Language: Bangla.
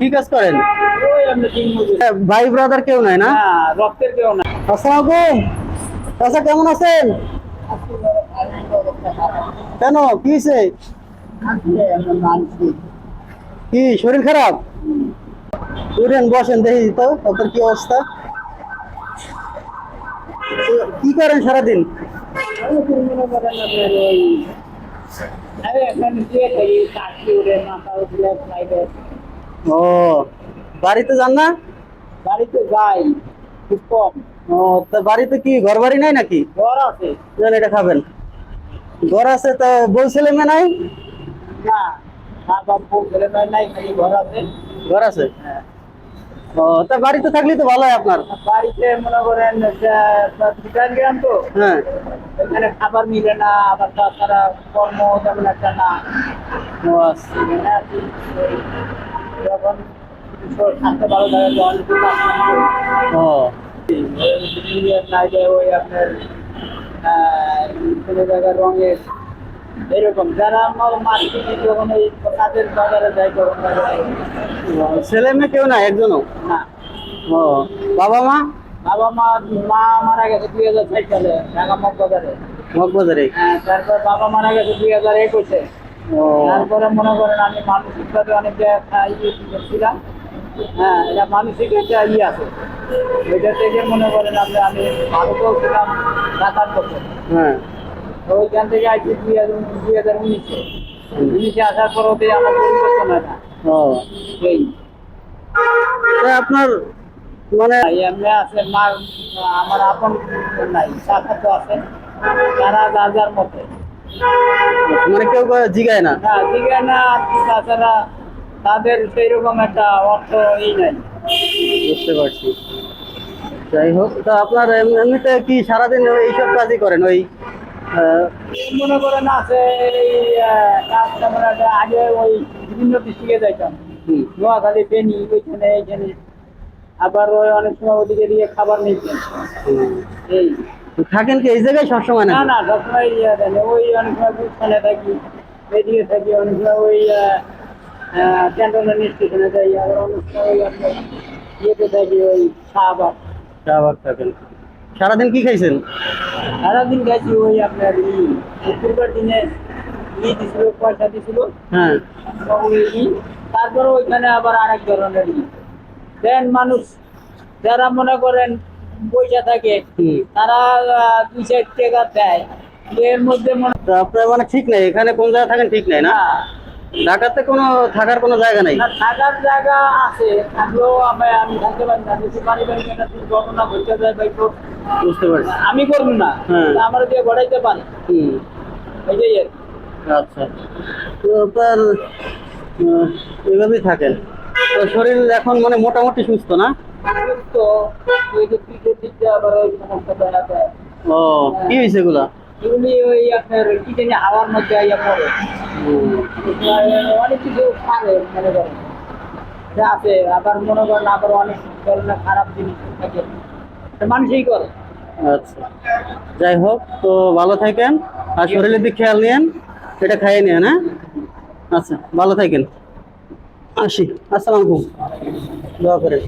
কি কাজ করেন? ভাই ব্রাদার কেউ নাই না? রক্তের কেউ না আসসালামু আলাইকুম চাচা কেমন আছেন? কেন? কি হয়েছে কি শরীর খারাপ? উঠেন বসেন দেখি তো আপনার কি অবস্থা? কি করেন সারাদিন? আরে এখানে দিয়ে মাথা উঠলে ও বাড়িতে যান না? বাড়িতে যাই খুব কম। ও তা বাড়িতে কি ঘর বাড়ি নাই নাকি? ঘর আছে। জান এটা খাবেন। ঘর আছে তা বউ ছেলে মেয়ে নাই? না ঘর আছে। আছে? ও তা বাড়িতে থাকলেই তো ভালো হয় আপনার। বাড়িতে মনে করেন গ্রাম তো। হ্যাঁ। এখানে খাবার মিলে না আবার তাছাড়া কর্ম তেমন একটা না। যখন থাকতে। ও ওই আপনার কোনো জায়গায় রঙের এরকম। যারা মার্কেটে যখন ওই কাজের বাজারে যায় তখন। ও, ছেলে মেয়ে কেউ একজনও? না। ও বাবা মা? বাবা মা মা মারা গেছে দুই হাজার ষাট সালে ঢাকা মগবাজারে। মগবাজারে? হ্যাঁ তারপর বাবা মারা গেছে দুই হাজার একুশে। তারপরে মনে করেন আমি মানসিকভাবে অনেক জায়গায় ইয়ে ছিলাম হ্যাঁ এটা মানসিক একটা ইয়ে আছে। ওইটা থেকে মনে করেন আপনি আমি ভারতেও ছিলাম ঢাকার বছর। হ্যাঁ। ওইখান থেকে আসছি দুই হাজার দুই হাজার উনিশে। উনিশে আসার পর ওতে আমার পরিবর্তন হয় না। আপনার মানে এমনি আছে মা আমার আপন নাই শাখা তো আছে। তারা যার যার মতে। মানে কেউ জিগায় না? না দিকে না তাছাড়া তাদের সেই রকম একটা অর্থ ই নাই। বুঝতে পারছি। যাই হোক তা আপনার এমনিতে কি সারাদিন এইসব কাজই করেন? ওই মনে করেন আছে আগে ওই বিভিন্ন ডিস্ট্রিক্টে যাইতাম। নোয়াখালী বেনি ওইখানে এইখানে। আবার ওই অনেক সময় ওদিকে দিয়ে খাবার নিতেন এই থাকেন কি? এই জায়গায় সবসময় না না সবসময় ইয়ে দেন। ওই অনেক সময় গুলশানে থাকি এদিকে থাকি অনেক সময় ওই ক্যান্টনের স্টেশনে যাই আবার অনেক সময় ওই আপনার ইয়েতে থাকি ওই শাহবাগ। আবার থাকেন। সারাদিন কি খাইছেন? সারাদিন গেছি ওই আপনার ই শুক্রবার দিনে ই দিছিল পয়সা দিছিল। হ্যাঁ। তারপরে ওইখানে আবার আরেক ধরনের ই। দেন মানুষ যারা মনে করেন পয়সা থাকে তারা দুই চার টাকা দেয়। এর মধ্যে মনে তো মানে ঠিক নাই এখানে কোন জায়গায় থাকেন ঠিক নাই না? না ঢাকাতে কোনো থাকার কোনো জায়গা নাই? থাকার জায়গা আছে থাকলেও আমি আমি থাকতে পারি না যদি পারিবারিক একটা দুর্ঘটনা ঘটতে যায় বা একটু বুঝতে পারছি। আমি করব না হ্যাঁ। আমার দিয়ে ঘটাইতে পারি। এটাই আর। আচ্ছা। তো আপনার এভাবেই থাকেন। তো শরীর এখন মানে মোটামুটি সুস্থ না? ও কি হয়েছে এগুলা? এগুলি ওই আপনার কি জানি হাওয়ার মধ্যে আইয়া পড়ে। অনেক কিছু খাবে মনে করেন। যা আছে আবার মনে করেন আবার অনেক ধরনের খারাপ জিনিস থাকে। মানুষই করে। আচ্ছা। যাই হোক তো ভালো থাকেন। আর শরীরের দিক খেয়াল নিয়েন। এটা খাইয়ে নিয়েন হ্যাঁ? আচ্ছা ভালো থাকেন। আসি আসসালামু আলাইকুম। দোয়া করে